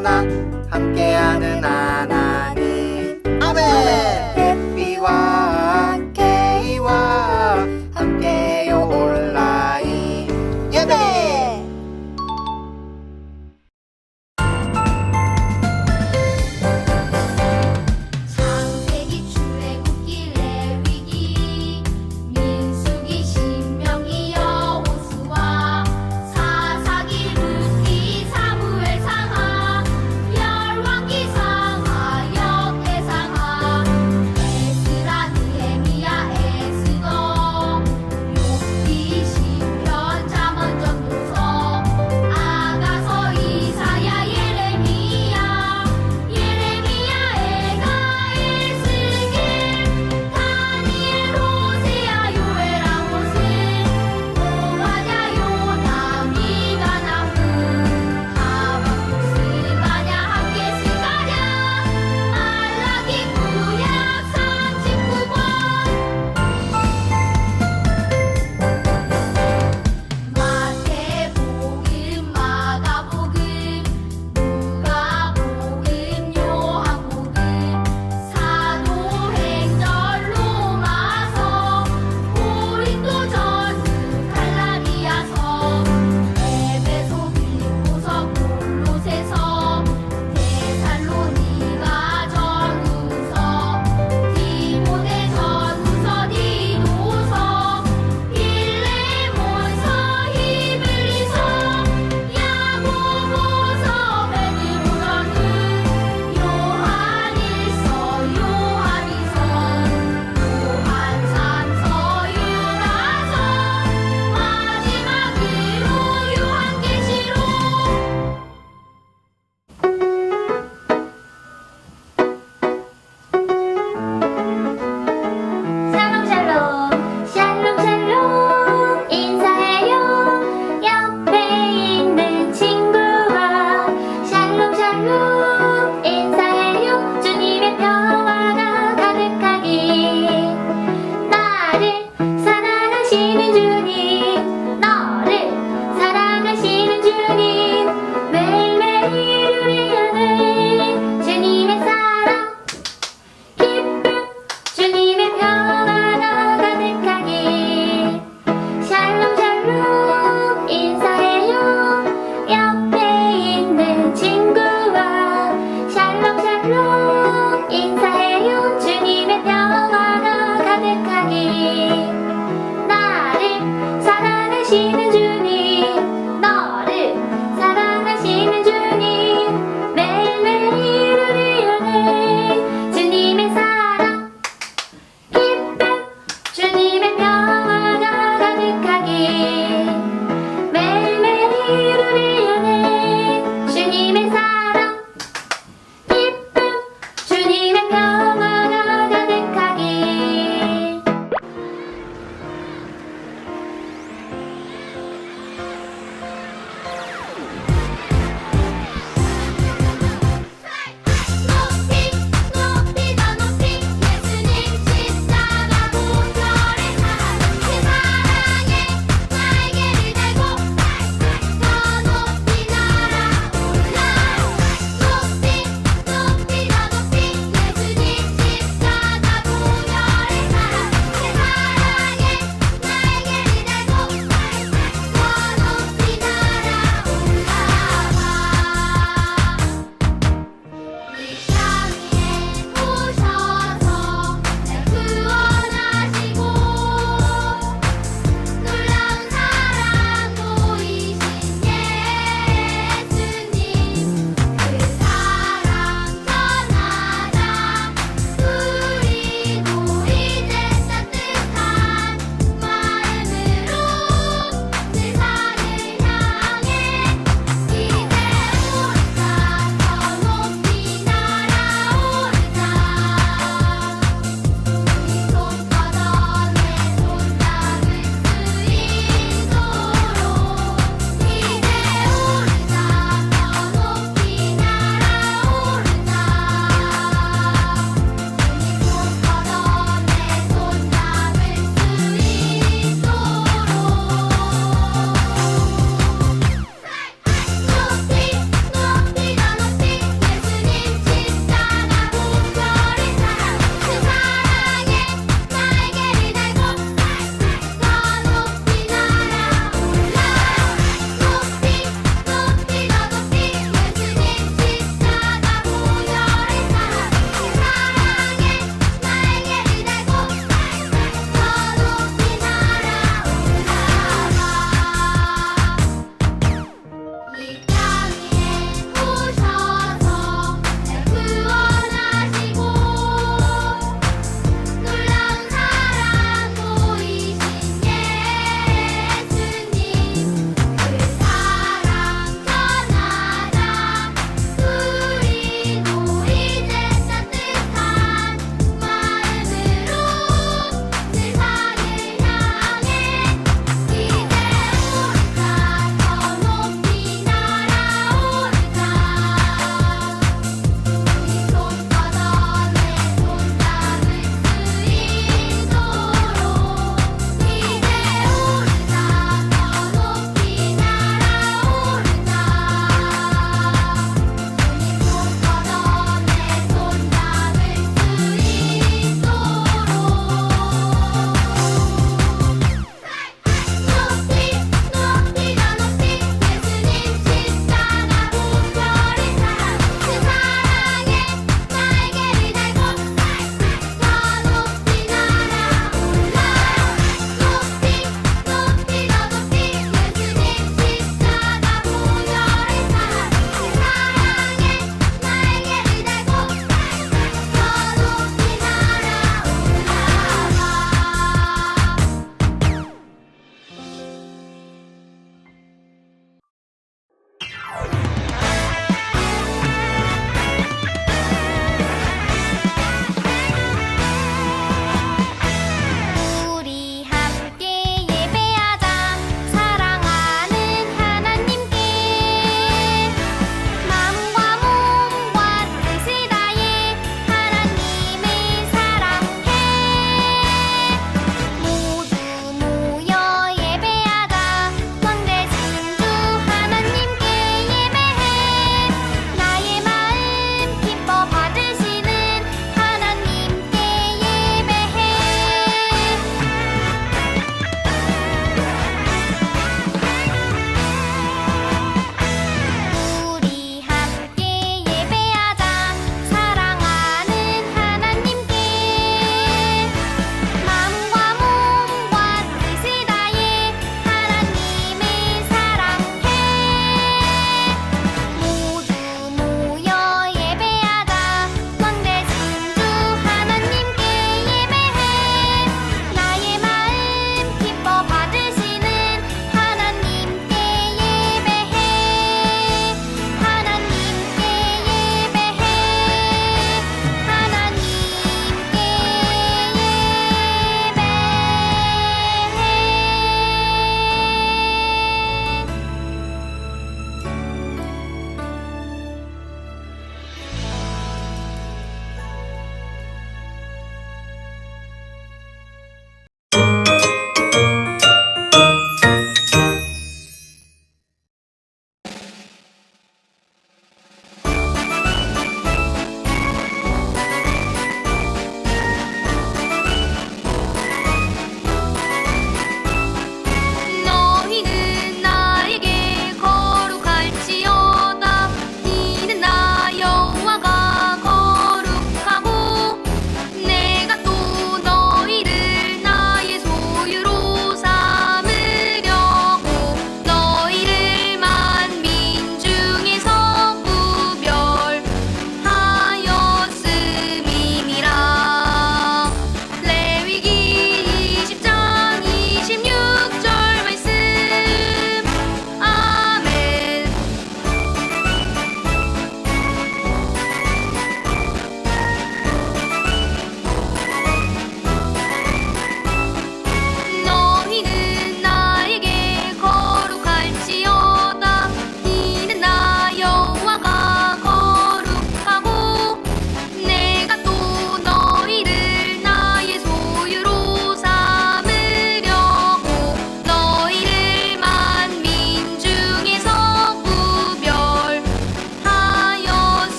어디서나 함께하는 하나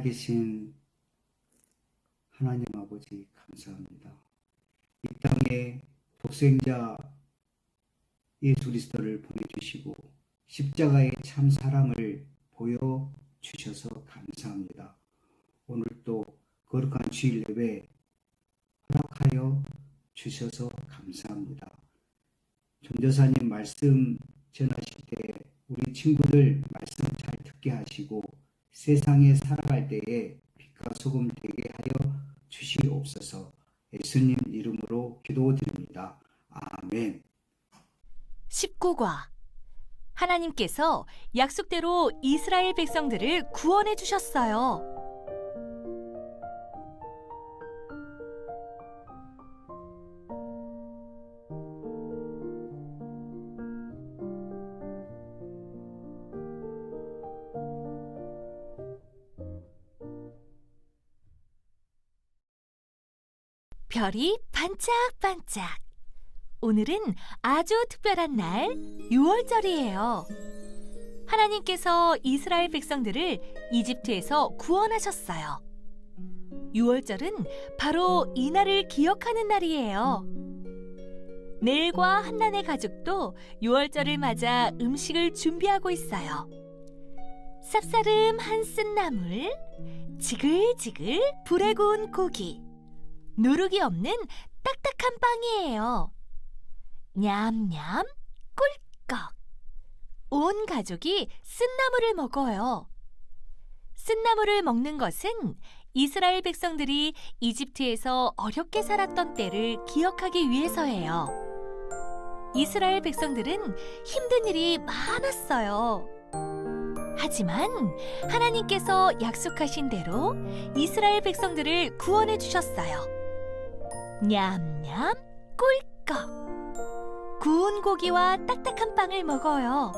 살아계신 하나님 아버지 감사합니다. 이 땅에 독생자 예수 그리스도를 보내주시고 십자가의 참 사랑을 보여 주셔서 감사합니다. 오늘 또 거룩한 주일 예배 허락하여 주셔서 감사합니다. 전도사님 말씀 전하실 때 우리 친구들 말씀 잘 듣게 하시고 세상에 살아갈 때에 빛과 소금 되게 하여 주시옵소서 예수님 이름으로 기도드립니다. 아멘. 19과 하나님께서 약속대로 이스라엘 백성들을 구원해 주셨어요. 별이 반짝반짝. 오늘은 아주 특별한 날, 6월절이에요. 하나님께서 이스라엘 백성들을 이집트에서 구원하셨어요. 6월절은 바로 이 날을 기억하는 날이에요. 넬과 한난의 가족도 6월절을 맞아 음식을 준비하고 있어요. 쌉싸름한 쓴나물, 지글지글 불에 구운 고기, 누룩이 없는 딱딱한 빵이에요. 냠냠 꿀꺽. 온 가족이 쓴나물을 먹어요. 쓴나물을 먹는 것은 이스라엘 백성들이 이집트에서 어렵게 살았던 때를 기억하기 위해서예요. 이스라엘 백성들은 힘든 일이 많았어요. 하지만 하나님께서 약속하신 대로 이스라엘 백성들을 구원해 주셨어요. 냠냠 꿀꺽. 구운 고기와 딱딱한 빵을 먹어요.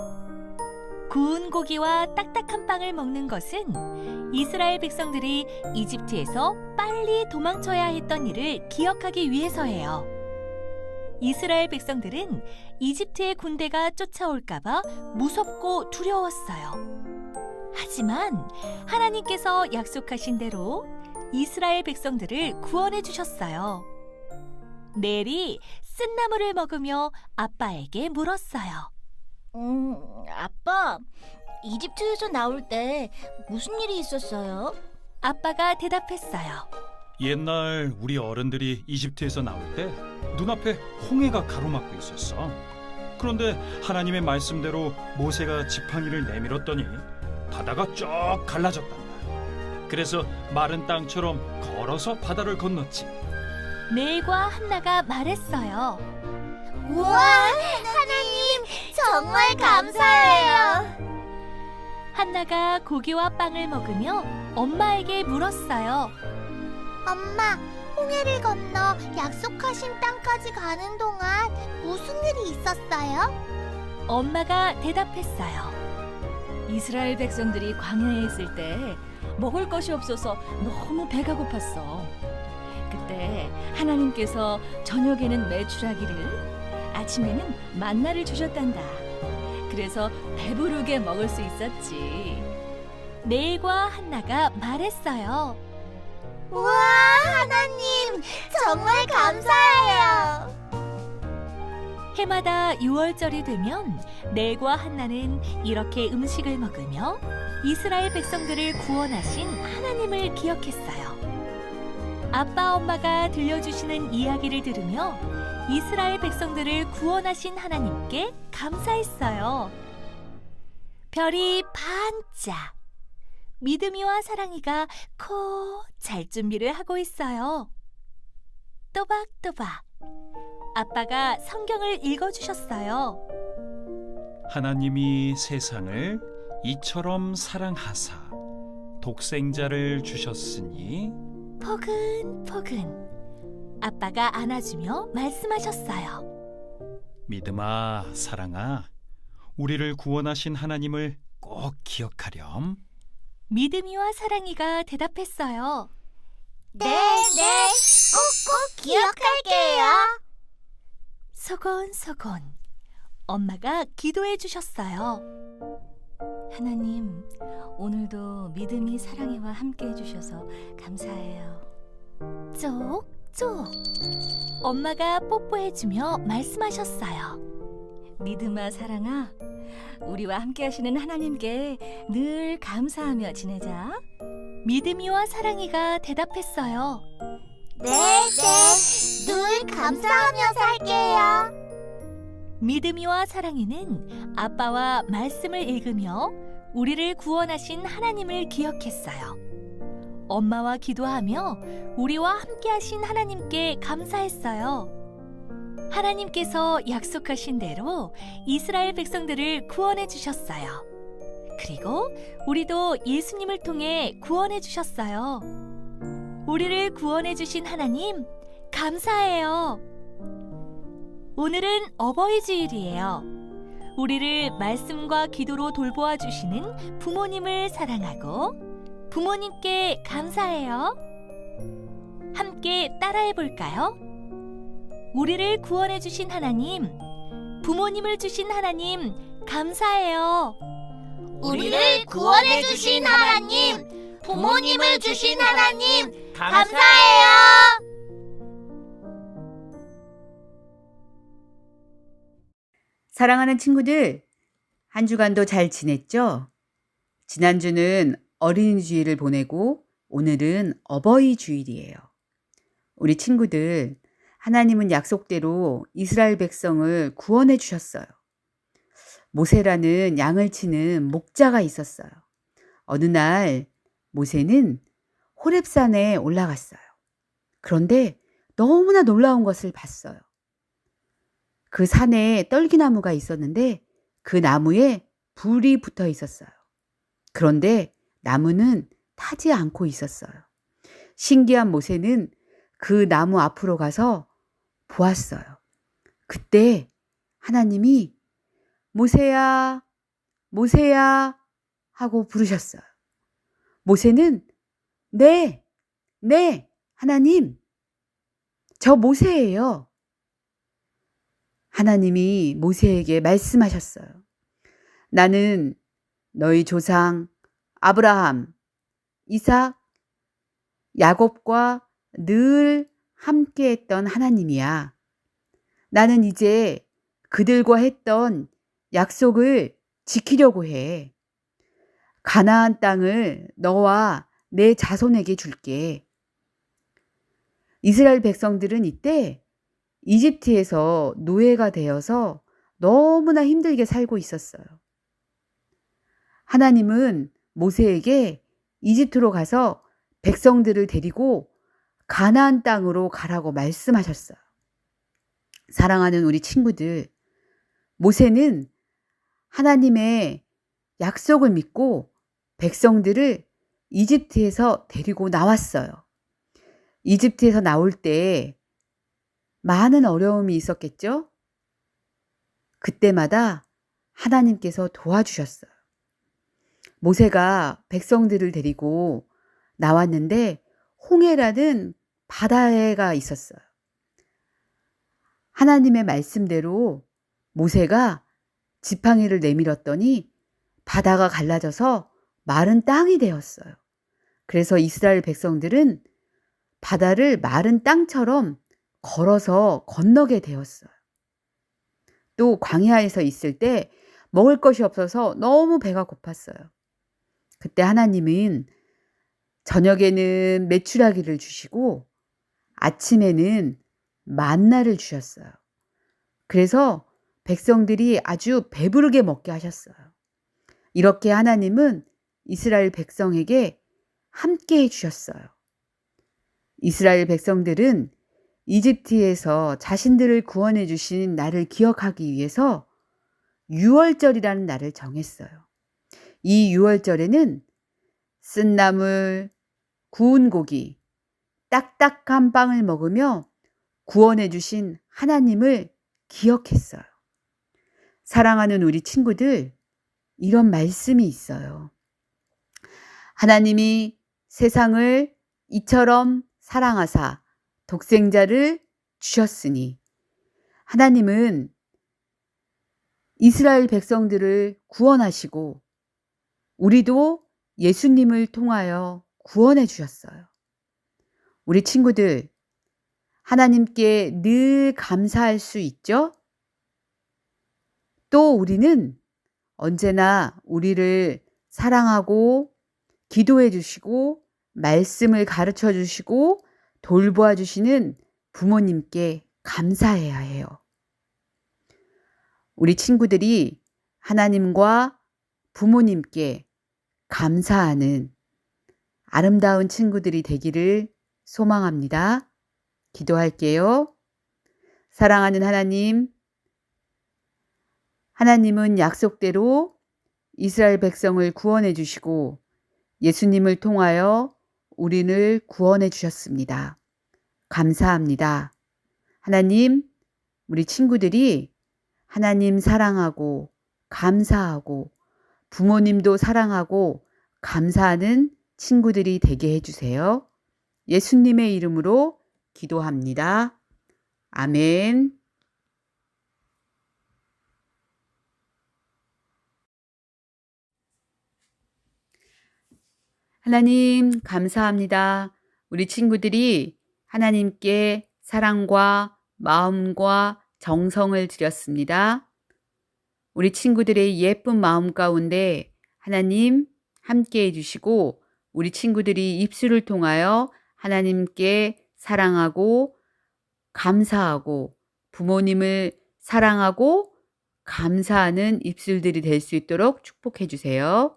구운 고기와 딱딱한 빵을 먹는 것은 이스라엘 백성들이 이집트에서 빨리 도망쳐야 했던 일을 기억하기 위해서예요. 이스라엘 백성들은 이집트의 군대가 쫓아올까봐 무섭고 두려웠어요. 하지만 하나님께서 약속하신 대로 이스라엘 백성들을 구원해 주셨어요. 넬이 쓴나물을 먹으며 아빠에게 물었어요. 음, 아빠, 이집트에서 나올 때 무슨 일이 있었어요? 아빠가 대답했어요. 옛날 우리 어른들이 이집트에서 나올 때 눈앞에 홍해가 가로막고 있었어. 그런데 하나님의 말씀대로 모세가 지팡이를 내밀었더니 바다가 쫙 갈라졌단다. 그래서 마른 땅처럼 걸어서 바다를 건넜지. 넬과 한나가 말했어요. 우와, 하나님, 정말 감사해요. 한나가 고기와 빵을 먹으며 엄마에게 물었어요. 엄마, 홍해를 건너 약속하신 땅까지 가는 동안 무슨 일이 있었어요? 엄마가 대답했어요. 이스라엘 백성들이 광야에 있을 때 먹을 것이 없어서 너무 배가 고팠어. 그때 하나님께서 저녁에는 메추라기를, 아침에는 만나를 주셨단다. 그래서 배부르게 먹을 수 있었지. 넬과 한나가 말했어요. 우와, 하나님, 정말 감사해요. 해마다 6월절이 되면 넬과 한나는 이렇게 음식을 먹으며 이스라엘 백성들을 구원하신 하나님을 기억했어요. 아빠 엄마가 들려주시는 이야기를 들으며 이스라엘 백성들을 구원하신 하나님께 감사했어요. 별이 반짝. 믿음이와 사랑이가 코 잘 준비를 하고 있어요. 또박또박. 아빠가 성경을 읽어주셨어요. 하나님이 세상을 이처럼 사랑하사 독생자를 주셨으니 포근포근. 아빠가 안아주며 말씀하셨어요. 믿음아 사랑아 우리를 구원하신 하나님을 꼭 기억하렴. 믿음이와 사랑이가 대답했어요. 네, 네, 꼭꼭 기억할게요. 소곤소곤. 엄마가 기도해 주셨어요. 하나님, 오늘도 믿음이 사랑이와 함께 해주셔서 감사해요. 쪽쪽. 엄마가 뽀뽀해주며 말씀하셨어요. 믿음아 사랑아, 우리와 함께 하시는 하나님께 늘 감사하며 지내자. 믿음이와 사랑이가 대답했어요. 네, 네. 늘 감사하며 살게요. 믿음이와 사랑이는 아빠와 말씀을 읽으며 우리를 구원하신 하나님을 기억했어요. 엄마와 기도하며 우리와 함께 하신 하나님께 감사했어요. 하나님께서 약속하신 대로 이스라엘 백성들을 구원해 주셨어요. 그리고 우리도 예수님을 통해 구원해 주셨어요. 우리를 구원해 주신 하나님, 감사해요. 오늘은 어버이 주일이에요. 우리를 말씀과 기도로 돌보아 주시는 부모님을 사랑하고 부모님께 감사해요. 함께 따라해 볼까요? 우리를 구원해 주신 하나님, 부모님을 주신 하나님, 감사해요. 우리를 구원해 주신 하나님, 부모님을 주신 하나님, 감사해요. 사랑하는 친구들, 한 주간도 잘 지냈죠? 지난주는 어린이 주일을 보내고 오늘은 어버이 주일이에요. 우리 친구들, 하나님은 약속대로 이스라엘 백성을 구원해 주셨어요. 모세라는 양을 치는 목자가 있었어요. 어느 날 모세는 호렙산에 올라갔어요. 그런데 너무나 놀라운 것을 봤어요. 그 산에 떨기나무가 있었는데 그 나무에 불이 붙어 있었어요. 그런데 나무는 타지 않고 있었어요. 신기한 모세는 그 나무 앞으로 가서 보았어요. 그때 하나님이 모세야, 모세야 하고 부르셨어요. 모세는 네, 네, 하나님, 저 모세예요. 하나님이 모세에게 말씀하셨어요. 나는 너희 조상 아브라함, 이삭, 야곱과 늘 함께 했던 하나님이야. 나는 이제 그들과 했던 약속을 지키려고 해. 가나안 땅을 너와 내 자손에게 줄게. 이스라엘 백성들은 이때 이집트에서 노예가 되어서 너무나 힘들게 살고 있었어요. 하나님은 모세에게 이집트로 가서 백성들을 데리고 가나안 땅으로 가라고 말씀하셨어요. 사랑하는 우리 친구들, 모세는 하나님의 약속을 믿고 백성들을 이집트에서 데리고 나왔어요. 이집트에서 나올 때 많은 어려움이 있었겠죠? 그때마다 하나님께서 도와주셨어요. 모세가 백성들을 데리고 나왔는데 홍해라는 바다가 있었어요. 하나님의 말씀대로 모세가 지팡이를 내밀었더니 바다가 갈라져서 마른 땅이 되었어요. 그래서 이스라엘 백성들은 바다를 마른 땅처럼 걸어서 건너게 되었어요. 또 광야에서 있을 때 먹을 것이 없어서 너무 배가 고팠어요. 그때 하나님은 저녁에는 메추라기를 주시고 아침에는 만나를 주셨어요. 그래서 백성들이 아주 배부르게 먹게 하셨어요. 이렇게 하나님은 이스라엘 백성에게 함께 해주셨어요. 이스라엘 백성들은 이집트에서 자신들을 구원해 주신 나를 기억하기 위해서 6월절이라는 날을 정했어요. 이 6월절에는 쓴 나물, 구운 고기, 딱딱한 빵을 먹으며 구원해 주신 하나님을 기억했어요. 사랑하는 우리 친구들, 이런 말씀이 있어요. 하나님이 세상을 이처럼 사랑하사 독생자를 주셨으니 하나님은 이스라엘 백성들을 구원하시고 우리도 예수님을 통하여 구원해 주셨어요. 우리 친구들, 하나님께 늘 감사할 수 있죠? 또 우리는 언제나 우리를 사랑하고 기도해 주시고 말씀을 가르쳐 주시고 돌보아 주시는 부모님께 감사해야 해요. 우리 친구들이 하나님과 부모님께 감사하는 아름다운 친구들이 되기를 소망합니다. 기도할게요. 사랑하는 하나님, 하나님은 약속대로 이스라엘 백성을 구원해 주시고 예수님을 통하여 우리를 구원해 주셨습니다. 감사합니다. 하나님, 우리 친구들이 하나님 사랑하고 감사하고 부모님도 사랑하고 감사하는 친구들이 되게 해주세요. 예수님의 이름으로 기도합니다. 아멘. 하나님, 감사합니다. 우리 친구들이 하나님께 사랑과 마음과 정성을 드렸습니다. 우리 친구들의 예쁜 마음 가운데 하나님 함께 해주시고 우리 친구들이 입술을 통하여 하나님께 사랑하고 감사하고 부모님을 사랑하고 감사하는 입술들이 될 수 있도록 축복해 주세요.